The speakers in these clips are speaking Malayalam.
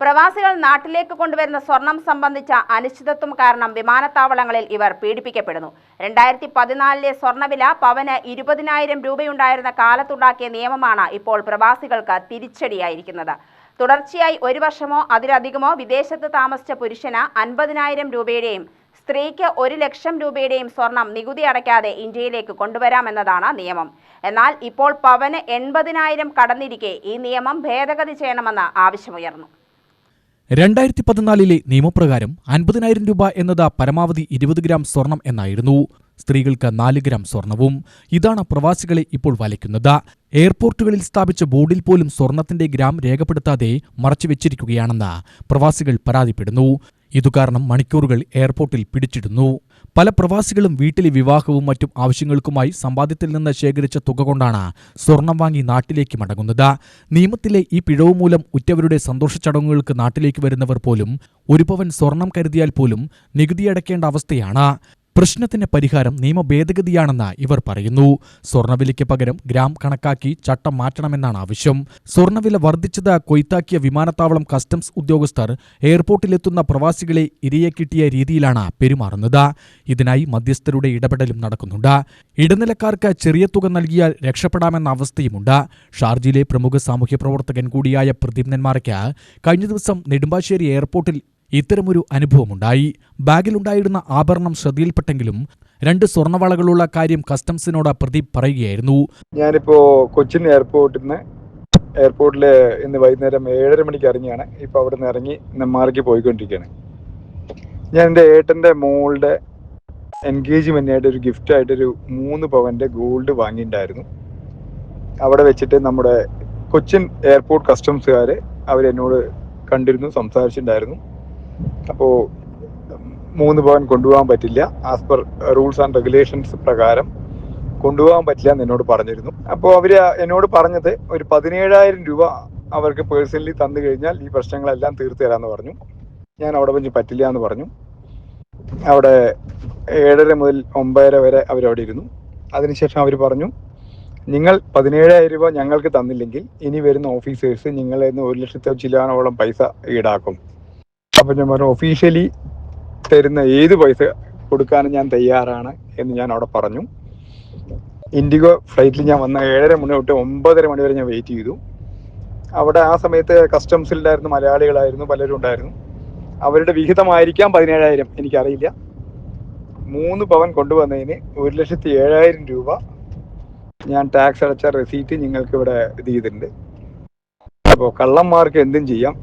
പ്രവാസികൾ നാട്ടിലേക്ക് കൊണ്ടുവരുന്ന സ്വർണം സംബന്ധിച്ച അനിശ്ചിതത്വം കാരണം വിമാനത്താവളങ്ങളിൽ ഇവർ പീഡിപ്പിക്കപ്പെടുന്നു. രണ്ടായിരത്തി പതിനാലിലെ സ്വർണവില പവന് ഇരുപതിനായിരം രൂപയുണ്ടായിരുന്ന കാലത്തുണ്ടാക്കിയ നിയമമാണ് ഇപ്പോൾ പ്രവാസികൾക്ക് തിരിച്ചടിയായിരിക്കുന്നത്. തുടർച്ചയായി ഒരു വർഷമോ അതിലധികമോ വിദേശത്ത് താമസിച്ച പുരുഷന് അൻപതിനായിരം രൂപയുടെയും സ്ത്രീക്ക് ഒരു ലക്ഷം രൂപയുടെയും സ്വർണം നികുതി അടയ്ക്കാതെ ഇന്ത്യയിലേക്ക് കൊണ്ടുവരാമെന്നതാണ് നിയമം. എന്നാൽ ഇപ്പോൾ പവന് എൺപതിനായിരം കടന്നിരിക്കെ ഈ നിയമം ഭേദഗതി ചെയ്യണമെന്ന് ആവശ്യമുയർന്നു. രണ്ടായിരത്തി പതിനാലിലെ നിയമപ്രകാരം അൻപതിനായിരം രൂപ എന്നത് പരമാവധി ഇരുപത് ഗ്രാം സ്വർണം എന്നായിരുന്നു. സ്ത്രീകൾക്ക് നാല് ഗ്രാം സ്വർണവും. ഇതാണ് പ്രവാസികളെ ഇപ്പോൾ വലയ്ക്കുന്നത്. എയർപോർട്ടുകളിൽ സ്ഥാപിച്ച ബോർഡിൽ പോലും സ്വർണത്തിന്റെ ഗ്രാം രേഖപ്പെടുത്താതെ മറച്ചുവെച്ചിരിക്കുകയാണെന്ന് പ്രവാസികൾ പരാതിപ്പെടുന്നു. ഇതുകാരണം മണിക്കൂറുകൾ എയർപോർട്ടിൽ പിടിച്ചിടുന്നു. പല പ്രവാസികളും വീട്ടിലെ വിവാഹവും മറ്റും ആവശ്യങ്ങൾക്കുമായി സമ്പാദ്യത്തിൽ നിന്ന് ശേഖരിച്ച തുക കൊണ്ടാണ് സ്വർണം വാങ്ങി നാട്ടിലേക്ക് മടങ്ങുന്നത്. നിയമത്തിലെ ഈ പിഴവ് മൂലം ഉറ്റവരുടെ സന്തോഷ ചടങ്ങുകൾക്ക് നാട്ടിലേക്ക് വരുന്നവർ പോലും ഒരു പവൻ സ്വർണം കരുതിയാൽ പോലും നികുതി അടയ്ക്കേണ്ട അവസ്ഥയാണ്. പ്രശ്നത്തിന് പരിഹാരം നിയമ ഭേദഗതിയാണെന്ന് ഇവർ പറയുന്നു. സ്വർണവിലയ്ക്ക് പകരം ഗ്രാം കണക്കാക്കി ചട്ടം മാറ്റണമെന്നാണ് ആവശ്യം. സ്വർണവില വർദ്ധിച്ചത് കൊയ്ത്താക്കിയ വിമാനത്താവളം കസ്റ്റംസ് ഉദ്യോഗസ്ഥർ എയർപോർട്ടിലെത്തുന്ന പ്രവാസികളെ ഇരയെ കിട്ടിയ രീതിയിലാണ് പെരുമാറുന്നത്. ഇതിനായി മധ്യസ്ഥരുടെ ഇടപെടലും നടക്കുന്നുണ്ട്. ഇടനിലക്കാർക്ക് ചെറിയ തുക നൽകിയാൽ രക്ഷപ്പെടാമെന്ന അവസ്ഥയുമുണ്ട്. ഷാർജിയിലെ പ്രമുഖ സാമൂഹ്യ പ്രവർത്തകൻ കൂടിയായ പ്രദീപ്നന്മാർക്ക് കഴിഞ്ഞ ദിവസം നെടുമ്പാശ്ശേരി എയർപോർട്ടിൽ ഇത്തരമൊരു അനുഭവമുണ്ടായി. ബാഗിലുണ്ടായിരുന്ന ആഭരണം ശ്രദ്ധയിൽപ്പെട്ടെങ്കിലും രണ്ട് സ്വർണവളകളുള്ള കാര്യം കസ്റ്റംസിനോട് പ്രതി പറയുകയായിരുന്നു. ഞാനിപ്പോ കൊച്ചിൻ എയർപോർട്ടിൽ നിന്ന് എയർപോർട്ടിൽ ഇന്ന് വൈകുന്നേരം ഏഴര മണിക്ക് ഇറങ്ങിയാണ്. ഇപ്പോൾ അവിടെ നിന്ന് ഇറങ്ങി നെമ്മാറയ്ക്ക് പോയിക്കൊണ്ടിരിക്കുകയാണ്. ഞാൻ എന്റെ ഏട്ടന്റെ മോളുടെ എൻഗേജ്മെന്റിനായിട്ട് ഒരു ഗിഫ്റ്റ് ആയിട്ടൊരു മൂന്ന് പവന്റെ ഗോൾഡ് വാങ്ങിയിട്ടുണ്ടായിരുന്നു. അവിടെ വെച്ചിട്ട് നമ്മുടെ കൊച്ചിൻ എയർപോർട്ട് കസ്റ്റംസുകാർ അവരെന്നോട് കണ്ടിരുന്നു സംസാരിച്ചിട്ടുണ്ടായിരുന്നു. അപ്പോൾ മൂന്ന് പവൻ കൊണ്ടുപോകാൻ പറ്റില്ല. As per rules and regulations പ്രകാരം കൊണ്ടുപോകാൻ പറ്റില്ല എന്ന് എന്നോട് പറഞ്ഞിരുന്നു. അപ്പോൾ അവർ എന്നോട് പറഞ്ഞത് ഒരു പതിനേഴായിരം രൂപ അവർക്ക് പേഴ്സണലി തന്നു കഴിഞ്ഞാൽ ഈ പ്രശ്നങ്ങളെല്ലാം തീർത്തു തരാമെന്ന് പറഞ്ഞു. ഞാൻ അവിടെ വെച്ച് പറ്റില്ല എന്ന് പറഞ്ഞു. അവിടെ ഏഴര മുതൽ ഒമ്പതര വരെ അവരവിടെ ഇരുന്നു. അതിനുശേഷം അവർ പറഞ്ഞു നിങ്ങൾ പതിനേഴായിരം രൂപ ഞങ്ങൾക്ക് തന്നില്ലെങ്കിൽ ഇനി വരുന്ന ഓഫീസേഴ്സ് നിങ്ങളെ ഒരു ലക്ഷത്തി ചില്ലാനോളം പൈസ ഈടാക്കും. അപ്പം ഞാൻ പറഞ്ഞു ഒഫീഷ്യലി തരുന്ന ഏത് പൈസ കൊടുക്കാനും ഞാൻ തയ്യാറാണ് എന്ന് ഞാൻ അവിടെ പറഞ്ഞു. ഇൻഡിഗോ ഫ്ലൈറ്റിൽ ഞാൻ വന്ന ഏഴര മണി തൊട്ട് ഒമ്പതര മണി വരെ ഞാൻ വെയിറ്റ് ചെയ്തു. അവിടെ ആ സമയത്ത് കസ്റ്റംസിലുണ്ടായിരുന്നു മലയാളികളായിരുന്നു പലരും ഉണ്ടായിരുന്നു. അവരുടെ വിഹിതമായിരിക്കാം പതിനേഴായിരം എനിക്കറിയില്ല. മൂന്ന് പവൻ കൊണ്ടുവന്നതിന് ഒരു ലക്ഷത്തി ഏഴായിരം രൂപ ഞാൻ ടാക്സ് അടച്ച റെസീറ്റ് നിങ്ങൾക്ക് ഇവിടെ ഇത് ചെയ്തിട്ടുണ്ട്. അപ്പോൾ കള്ളന്മാർക്ക് എന്തും ചെയ്യാം.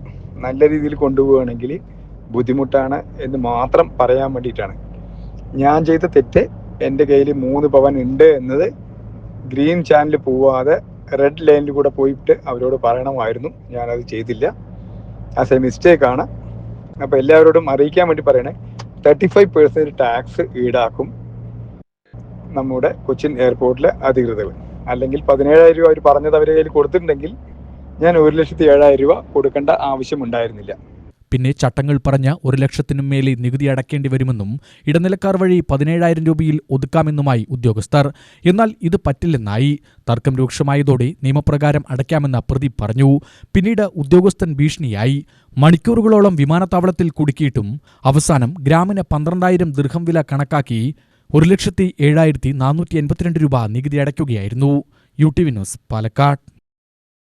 നല്ല രീതിയിൽ കൊണ്ടുപോവുകയാണെങ്കിൽ ബുദ്ധിമുട്ടാണ് എന്ന് മാത്രം പറയാൻ വേണ്ടിയിട്ടാണ്. ഞാൻ ചെയ്ത തെറ്റ് എന്റെ കയ്യിൽ മൂന്ന് പവൻ ഉണ്ട് എന്നത് ഗ്രീൻ ചാനൽ പോവാതെ റെഡ് ലൈനിൽ കൂടെ പോയിട്ട് അവരോട് പറയണമായിരുന്നു. ഞാനത് ചെയ്തില്ല. ആസ് എ മിസ്റ്റേക്ക് ആണ്. അപ്പോൾ എല്ലാവരോടും അറിയിക്കാൻ വേണ്ടി പറയണേ തേർട്ടി ഫൈവ് പെർസെന്റ് ടാക്സ് ഈടാക്കും നമ്മുടെ കൊച്ചിൻ എയർപോർട്ടിലെ അധികൃതർ. അല്ലെങ്കിൽ പതിനേഴായിരം രൂപ അവർ പറഞ്ഞത് അവരുടെ കയ്യിൽ കൊടുത്തിട്ടുണ്ടെങ്കിൽ ഞാൻ ഒരു ലക്ഷത്തി ഏഴായിരം രൂപ കൊടുക്കേണ്ട ആവശ്യമുണ്ടായിരുന്നില്ല. പിന്നെ ചട്ടങ്ങൾ പറഞ്ഞ ഒരു ലക്ഷത്തിനും മേലെ നികുതി അടക്കേണ്ടി വരുമെന്നും ഇടനിലക്കാർ വഴി പതിനേഴായിരം രൂപയിൽ ഒതുക്കാമെന്നുമായി ഉദ്യോഗസ്ഥർ. എന്നാൽ ഇത് പറ്റില്ലെന്നായി തർക്കം രൂക്ഷമായതോടെ നിയമപ്രകാരം അടയ്ക്കാമെന്ന പ്രതി പറഞ്ഞു. പിന്നീട് ഉദ്യോഗസ്ഥൻ ഭീഷണിയായി. മണിക്കൂറുകളോളം വിമാനത്താവളത്തിൽ കുടുക്കിയിട്ടും അവസാനം ഗ്രാമിന് പന്ത്രണ്ടായിരം ദീർഘം വില കണക്കാക്കി ഒരു ലക്ഷത്തി ഏഴായിരത്തി നാനൂറ്റി എൺപത്തിരണ്ട് രൂപ നികുതി അടയ്ക്കുകയായിരുന്നു. U T news Palakkad.